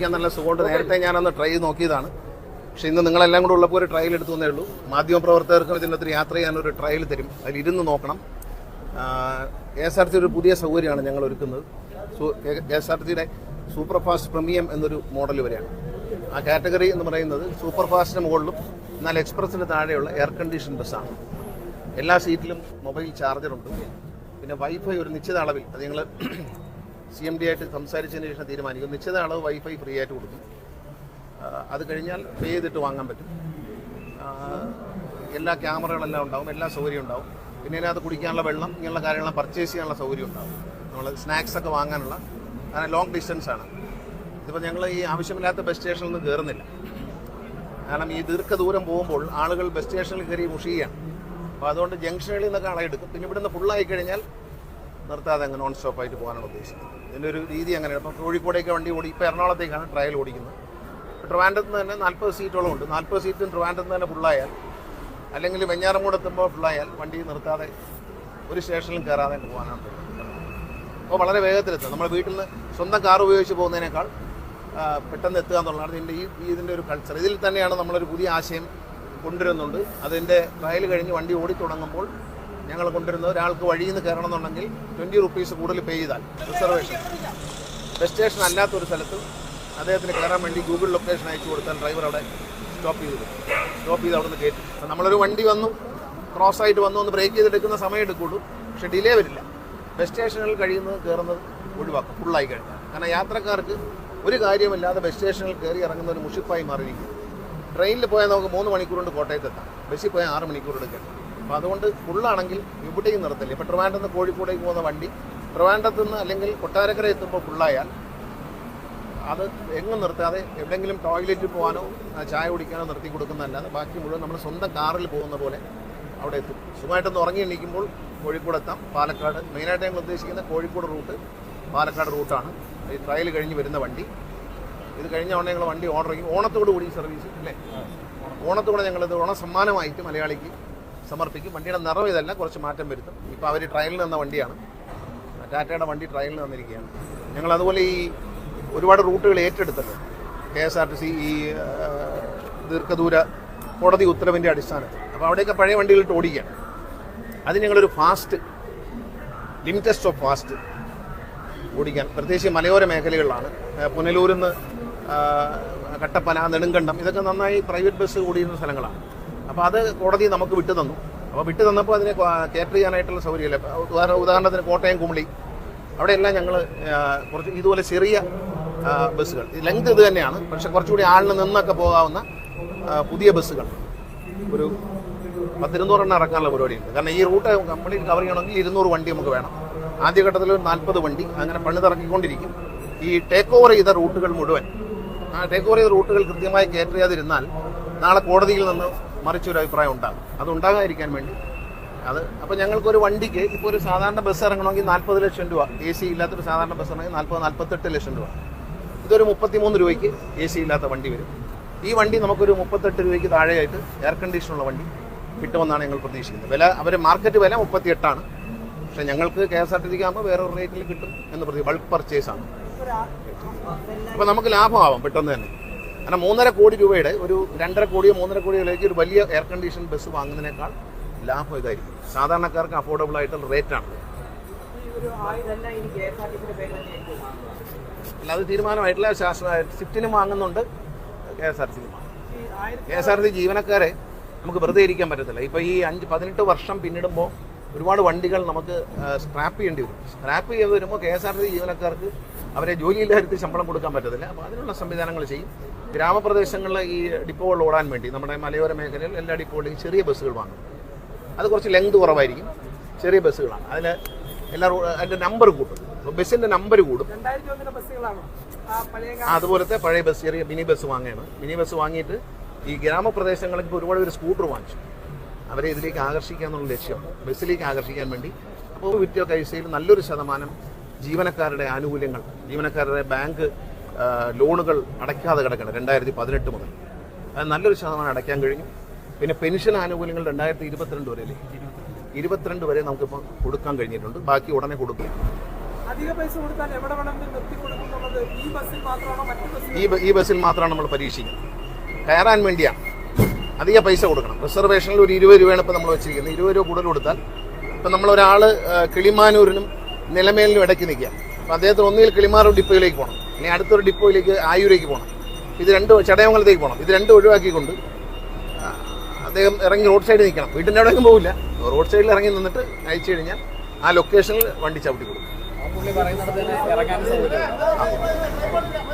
ഓടിക്കാൻ നല്ല സുഖമുണ്ട്. നേരത്തെ ഞാനൊന്ന് ട്രൈ നോക്കിയതാണ്. പക്ഷെ ഇന്ന് നിങ്ങളെല്ലാം കൂടെ ഉള്ളപ്പോൾ ഒരു ട്രയൽ എടുത്തു തന്നേ ഉള്ളൂ. മാധ്യമപ്രവർത്തകർക്കും ഇതിനകത്ത് യാത്ര ചെയ്യാൻ ഒരു ട്രയൽ തരും. അതിൽ ഇരുന്ന് നോക്കണം. കെ എസ് ആർ ടി ഒരു പുതിയ സൗകര്യമാണ് ഞങ്ങൾ ഒരുക്കുന്നത്. കെ എസ് ആർ ടിയുടെ സൂപ്പർ ഫാസ്റ്റ് പ്രീമിയം എന്നൊരു മോഡൽ വരെയാണ് ആ കാറ്റഗറി എന്ന് പറയുന്നത് സൂപ്പർ ഫാസ്റ്റിന് മുകളിലും എന്നാൽ എക്സ്പ്രസിന് താഴെയുള്ള എയർ കണ്ടീഷൻ ബസ്സാണ് എല്ലാ സീറ്റിലും മൊബൈൽ ചാർജറുണ്ട് പിന്നെ വൈഫൈ ഒരു നിശ്ചിത അളവിൽ അത് ഞങ്ങൾ സി എം ഡി ആയിട്ട് സംസാരിച്ചതിന് ശേഷം തീരുമാനിക്കും. നിശ്ചിത അളവ് വൈഫൈ ഫ്രീ ആയിട്ട് കൊടുക്കും. അത് കഴിഞ്ഞാൽ പേ ചെയ്തിട്ട് വാങ്ങാൻ പറ്റും. എല്ലാ ക്യാമറകളെല്ലാം ഉണ്ടാവും എല്ലാ സൗകര്യം ഉണ്ടാവും. പിന്നെ അതിനകത്ത് കുടിക്കാനുള്ള വെള്ളം ഇങ്ങനെയുള്ള കാര്യങ്ങളെല്ലാം പർച്ചേസ് ചെയ്യാനുള്ള സൗകര്യം ഉണ്ടാവും. നമ്മൾ സ്നാക്സ് ഒക്കെ വാങ്ങാനുള്ള അങ്ങനെ ലോങ് ഡിസ്റ്റൻസ് ആണ്. ഇതിപ്പോൾ ഞങ്ങൾ ഈ ആവശ്യമില്ലാത്ത ബസ് സ്റ്റേഷനിൽ നിന്ന് കയറുന്നില്ല കാരണം ഈ ദീർഘദൂരം പോകുമ്പോൾ ആളുകൾ ബസ് സ്റ്റേഷനിൽ കയറി മുഷിയാണ് അപ്പോൾ അതുകൊണ്ട് ജംഗ്ഷനുകളിൽ നിന്നൊക്കെ അളയെടുക്കും പിന്നെ ഇവിടുന്ന് ഫുള്ളായി കഴിഞ്ഞാൽ നിർത്താതെ അങ്ങ് നോൺ സ്റ്റോപ്പായിട്ട് പോകാനാണ് ഉദ്ദേശിക്കുന്നത്. ഇതിന്റെ ഒരു രീതി അങ്ങനെയാണ്. ഇപ്പോൾ കോഴിക്കോടേക്ക് വണ്ടി ഓടി ഇപ്പോൾ എറണാകുളത്തേക്കാണ് ട്രയൽ ഓടിക്കുന്നത്. ട്രിവാൻഡ്രത്ത് നിന്ന് തന്നെ നാൽപ്പത് സീറ്റോളം ഉണ്ട്. നാൽപ്പത് സീറ്റും ട്രിവാൻഡ്രത്ത് തന്നെ ഫുള്ളായാൽ അല്ലെങ്കിൽ വെഞ്ഞാറമൂട് എത്തുമ്പോൾ ഫുള്ളായാൽ വണ്ടി നിർത്താതെ ഒരു സ്റ്റേഷനിലും കയറാതെ പോകാനാണ് അപ്പോൾ വളരെ വേഗത്തിലെത്തും നമ്മുടെ വീട്ടിൽ നിന്ന് സ്വന്തം കാർ ഉപയോഗിച്ച് പോകുന്നതിനേക്കാൾ പെട്ടെന്ന് എത്തുക എന്നുള്ളതാണ് ഇതിന്റെ ഈ ഇതിന്റെ ഒരു കൾച്ചർ ഇതിൽ തന്നെയാണ് നമ്മളൊരു പുതിയ ആശയം കൊണ്ടുവരുന്നുണ്ട്. അതിന്റെ ട്രയൽ കഴിഞ്ഞ് വണ്ടി ഓടി തുടങ്ങുമ്പോൾ ഞങ്ങൾ കൊണ്ടുവരുന്നത് ഒരാൾക്ക് വഴിയിൽ നിന്ന് കയറണം എന്നുണ്ടെങ്കിൽ ട്വന്റി റുപ്പീസ് കൂടുതൽ പേ ചെയ്താൽ. റിസർവേഷൻ ബസ് സ്റ്റേഷൻ അല്ലാത്ത ഒരു സ്ഥലത്ത് അദ്ദേഹത്തിന് കയറാൻ വേണ്ടി ഗൂഗിൾ ലൊക്കേഷൻ അയച്ചു കൊടുത്താൽ ഡ്രൈവർ അവിടെ സ്റ്റോപ്പ് ചെയ്തു. സ്റ്റോപ്പ് ചെയ്ത് അവിടെ നിന്ന് കയറ്റി അപ്പം നമ്മളൊരു വണ്ടി വന്നു. ക്രോസ് ആയിട്ട് വന്നു ഒന്ന് ബ്രേക്ക് ചെയ്തെടുക്കുന്ന സമയം എടുക്കുള്ളൂ. പക്ഷെ ഡിലേ വരില്ല. ബസ് സ്റ്റേഷനുകളിൽ കഴിയുന്നത് കയറുന്നത് ഒഴിവാക്കും. ഫുള്ളായി കഴിഞ്ഞാൽ. കാരണം യാത്രക്കാർക്ക് ഒരു കാര്യമില്ലാതെ ബസ് സ്റ്റേഷനിൽ കയറി ഇറങ്ങുന്ന ഒരു മുഷിപ്പായി മാറിയിരിക്കും. ട്രെയിനിൽ പോയാൽ നമുക്ക് മൂന്ന് മണിക്കൂർ കൊണ്ട് കോട്ടയത്ത് എത്താം ബസ്സിൽ പോയാൽ ആറ് മണിക്കൂർ എടുക്കണം അപ്പോൾ അതുകൊണ്ട് ഫുള്ളാണെങ്കിൽ ഇവിടെയും നിർത്തില്ല ഇപ്പോൾ ട്രിവാൻഡ്രത്ത് നിന്ന് കോഴിക്കോടേക്ക് പോകുന്ന വണ്ടി ട്രിവാൻഡ്രത്ത് നിന്ന് അല്ലെങ്കിൽ കൊട്ടാരക്കര എത്തുമ്പോൾ ഫുള്ളായാൽ അത് എങ്ങും നിർത്താതെ എവിടെയെങ്കിലും ടോയ്ലറ്റിൽ പോകാനോ ചായ കുടിക്കാനോ നിർത്തി കൊടുക്കുന്നതല്ലാതെ ബാക്കി മുഴുവൻ നമ്മൾ സ്വന്തം കാറിൽ പോകുന്ന പോലെ അവിടെ എത്തും. സുഖമായിട്ടൊന്ന് ഉറങ്ങി എണീക്കുമ്പോൾ കോഴിക്കോട് എത്താം. പാലക്കാട് മെയിനായിട്ട് ഞങ്ങൾ ഉദ്ദേശിക്കുന്ന കോഴിക്കോട് റൂട്ട് പാലക്കാട് റൂട്ടാണ്. ഈ ട്രയൽ കഴിഞ്ഞ് വരുന്ന വണ്ടി. ഇത് കഴിഞ്ഞ ഉടനെ ഞങ്ങൾ വണ്ടി ഓർഡർ ചെയ്യും. ഓണത്തോടു കൂടി സർവീസ് അല്ലേ? ഓണത്തോടെ ഞങ്ങളിത് ഓണ സമ്മാനമായിട്ട് മലയാളിക്ക് സമർപ്പിക്കും. വണ്ടിയുടെ നിറവ് ഇതല്ല കുറച്ച് മാറ്റം വരുത്തും. ഇപ്പോൾ അവർ ട്രയലിൽ നിന്ന വണ്ടിയാണ്. ടാറ്റയുടെ വണ്ടി ട്രയലിൽ വന്നിരിക്കുകയാണ് ഞങ്ങൾ അതുപോലെ ഈ ഒരുപാട് റൂട്ടുകൾ ഏറ്റെടുത്തല്ലോ. K S R T C ഈ ദീർഘദൂര കോടതി ഉത്തരവിന്റെ അടിസ്ഥാനത്തിൽ. അപ്പോൾ അവിടെയൊക്കെ പഴയ വണ്ടികളിട്ട് ഓടിക്കുകയാണ് അത് ഞങ്ങളൊരു ഫാസ്റ്റ് ലിമിറ്റസ്റ്റ് ഓഫ് ഫാസ്റ്റ് ഓടിക്കാൻ. പ്രത്യേകിച്ച് മലയോര മേഖലകളിലാണ്. പുനലൂരിൽ നിന്ന് കട്ടപ്പന നെടുങ്കണ്ടം ഇതൊക്കെ നന്നായി പ്രൈവറ്റ് ബസ് ഓടിയിരുന്ന സ്ഥലങ്ങളാണ്. അപ്പോൾ അത് കോടതി നമുക്ക് വിട്ടു തന്നു. അപ്പോൾ വിട്ടു തന്നപ്പോൾ അതിനെ കേറ്റർ ചെയ്യാനായിട്ടുള്ള സൗകര്യമില്ല? ഉദാഹരണ ഉദാഹരണത്തിന് കോട്ടയം കുമളി. അവിടെയെല്ലാം ഞങ്ങൾ കുറച്ച് ഇതുപോലെ ചെറിയ ബസ്സുകൾ. ലെങ്ത് ഇത് തന്നെയാണ്. പക്ഷെ കുറച്ചുകൂടി ആളിന് നിന്നൊക്കെ പോകാവുന്ന പുതിയ ബസ്സുകൾ. ഒരു പത്തിരുന്നൂറെണ്ണം ഇറക്കാനുള്ള പരിപാടിയുണ്ട്. കാരണം ഈ റൂട്ട് കംപ്ലീറ്റ് കവർ ചെയ്യണമെങ്കിൽ ഇരുന്നൂറ് വണ്ടി നമുക്ക് വേണം. ആദ്യഘട്ടത്തിൽ ഒരു നാൽപ്പത് വണ്ടി അങ്ങനെ പണിതിറക്കിക്കൊണ്ടിരിക്കും. ഈ ടേക്ക് ഓവർ ചെയ്ത റൂട്ടുകൾ മുഴുവൻ. ആ ടേക്ക് ഓവർ ചെയ്ത റൂട്ടുകൾ കൃത്യമായി കയറ്റർ ചെയ്യാതിരുന്നാൽ നാളെ കോടതിയിൽ നിന്ന് മറിച്ചൊരു അഭിപ്രായം ഉണ്ടാകും അത് ഉണ്ടാകാതിരിക്കാൻ വേണ്ടി. അത് അപ്പോൾ ഞങ്ങൾക്കൊരു വണ്ടിക്ക് ഇപ്പോൾ ഒരു സാധാരണ ബസ് ഇറങ്ങണമെങ്കിൽ നാൽപ്പത് ലക്ഷം രൂപ എ സി ഇല്ലാത്തൊരു സാധാരണ ബസ് ഇറങ്ങി നാൽപ്പത് നാൽപ്പത്തെട്ട് ലക്ഷം രൂപ. ഇതൊരു മുപ്പത്തിമൂന്ന് രൂപയ്ക്ക് എ സി ഇല്ലാത്ത വണ്ടി വരും. ഈ വണ്ടി നമുക്കൊരു മുപ്പത്തെട്ട് രൂപയ്ക്ക് താഴെയായിട്ട് എയർ കണ്ടീഷനുള്ള വണ്ടി കിട്ടുമെന്നാണ് ഞങ്ങൾ പ്രതീക്ഷിക്കുന്നത്. വില അവർ മാർക്കറ്റ് വില മുപ്പത്തിയെട്ടാണ്. പക്ഷേ ഞങ്ങൾക്ക് കെ എസ് ആർ ടി സിക്ക് ആകുമ്പോൾ വേറെ റേറ്റിൽ കിട്ടും എന്ന് പ്രതി ബൾക്ക് പർച്ചേസ് ആണ്. അപ്പോൾ നമുക്ക് ലാഭമാവാം പെട്ടെന്ന് തന്നെ. കാരണം മൂന്നര കോടി രൂപയുടെ ഒരു രണ്ടര കോടിയോ മൂന്നര കോടിയോ വിലയ്ക്ക് ഒരു വലിയ എയർ കണ്ടീഷൻ ബസ് വാങ്ങുന്നതിനേക്കാൾ ലാഭം ഇതായിരിക്കും. സാധാരണക്കാർക്ക് അഫോർഡബിൾ ആയിട്ടുള്ള റേറ്റാണ് അല്ല അത് തീരുമാനമായിട്ടില്ല. സ്വിഫ്റ്റിനും വാങ്ങുന്നുണ്ട് K S R C K S R C ജീവനക്കാരെ നമുക്ക് വെറുതെ ഇരിക്കാൻ പറ്റത്തില്ല. ഇപ്പോൾ ഈ അഞ്ച് പതിനെട്ട് വർഷം പിന്നിടുമ്പോൾ ഒരുപാട് വണ്ടികൾ നമുക്ക് സ്ക്രാപ്പ് ചെയ്യേണ്ടി വരും. സ്ക്രാപ്പ് ചെയ്ത് വരുമ്പോൾ കെ എസ് ആർ സി ജീവനക്കാർക്ക് അവരെ ജോലിയില്ലായിരുത്തി ശമ്പളം കൊടുക്കാൻ പറ്റത്തില്ല. അപ്പോൾ അതിനുള്ള സംവിധാനങ്ങൾ ചെയ്യും. ഗ്രാമപ്രദേശങ്ങളിലെ ഈ ഡിപ്പോകൾ ഓടാൻ വേണ്ടി നമ്മുടെ മലയോര മേഖലയിൽ എല്ലാ ഡിപ്പോകളിലും ചെറിയ ബസ്സുകൾ വാങ്ങും. അത് കുറച്ച് ലെങ്ത് കുറവായിരിക്കും. ചെറിയ ബസ്സുകളാണ്. അതിൽ എല്ലാ അതിന്റെ നമ്പർ കൂട്ടും ബസ്സിന്റെ നമ്പർ കൂടും. അതുപോലത്തെ പഴയ ബസ് ചെറിയ മിനി ബസ് വാങ്ങുകയാണ്. മിനി ബസ് വാങ്ങിയിട്ട് ഈ ഗ്രാമപ്രദേശങ്ങളിൽ ഇപ്പോൾ ഒരുപാട് പേര് സ്കൂട്ടർ വാങ്ങിച്ചു. അവരെ ഇതിലേക്ക് ആകർഷിക്കുക എന്നുള്ള ലക്ഷ്യം ബസ്സിലേക്ക് ആകർഷിക്കാൻ വേണ്ടി. അപ്പോൾ വിറ്റോ കൈസയിൽ നല്ലൊരു ശതമാനം ജീവനക്കാരുടെ ആനുകൂല്യങ്ങൾ ജീവനക്കാരുടെ ബാങ്ക് ലോണുകൾ അടയ്ക്കാതെ കിടക്കണം രണ്ടായിരത്തി പതിനെട്ട് മുതൽ. അത് നല്ലൊരു ശതമാനം അടയ്ക്കാൻ കഴിഞ്ഞു. പിന്നെ പെൻഷൻ ആനുകൂല്യങ്ങൾ രണ്ടായിരത്തി ഇരുപത്തിരണ്ട് വരെ അല്ലേ ഇരുപത്തിരണ്ട് വരെ നമുക്കിപ്പോൾ കൊടുക്കാൻ കഴിഞ്ഞിട്ടുണ്ട്. ബാക്കി ഉടനെ കൊടുക്കുക ഈ ബസ്സിൽ മാത്രമാണ് നമ്മൾ പരീക്ഷിക്കുന്നത്. കയറാൻ വേണ്ടിയാണ് അധിക പൈസ കൊടുക്കണം. റിസർവേഷനിൽ ഒരു ഇരുപത് രൂപയാണ് ഇപ്പോൾ നമ്മൾ വെച്ചിരിക്കുന്നത്. ഇരുപത് രൂപ കൂടുതൽ കൊടുത്താൽ ഇപ്പം നമ്മളൊരാൾ കിളിമാനൂരിനും നിലമേലിനും ഇടയ്ക്ക് നിൽക്കുക. അപ്പോൾ അദ്ദേഹത്തിന് ഒന്നുകിൽ കിളിമാറും ഡിപ്പോയിലേക്ക് പോകണം. അല്ലെങ്കിൽ അടുത്തൊരു ഡിപ്പോയിലേക്ക് ആയൂരേക്ക് പോകണം. ഇത് രണ്ട് ചടയമംഗലത്തേക്ക് പോകണം. ഇത് രണ്ടും ഒഴിവാക്കിക്കൊണ്ട് അദ്ദേഹം ഇറങ്ങി റോഡ് സൈഡിൽ നിൽക്കണം. വീട്ടിന്റെ അവിടെ പോകില്ല റോഡ് സൈഡിൽ ഇറങ്ങി നിന്നിട്ട് അയച്ചു കഴിഞ്ഞാൽ ആ ലൊക്കേഷനിൽ വണ്ടി ചവിട്ടി കൊടുക്കും.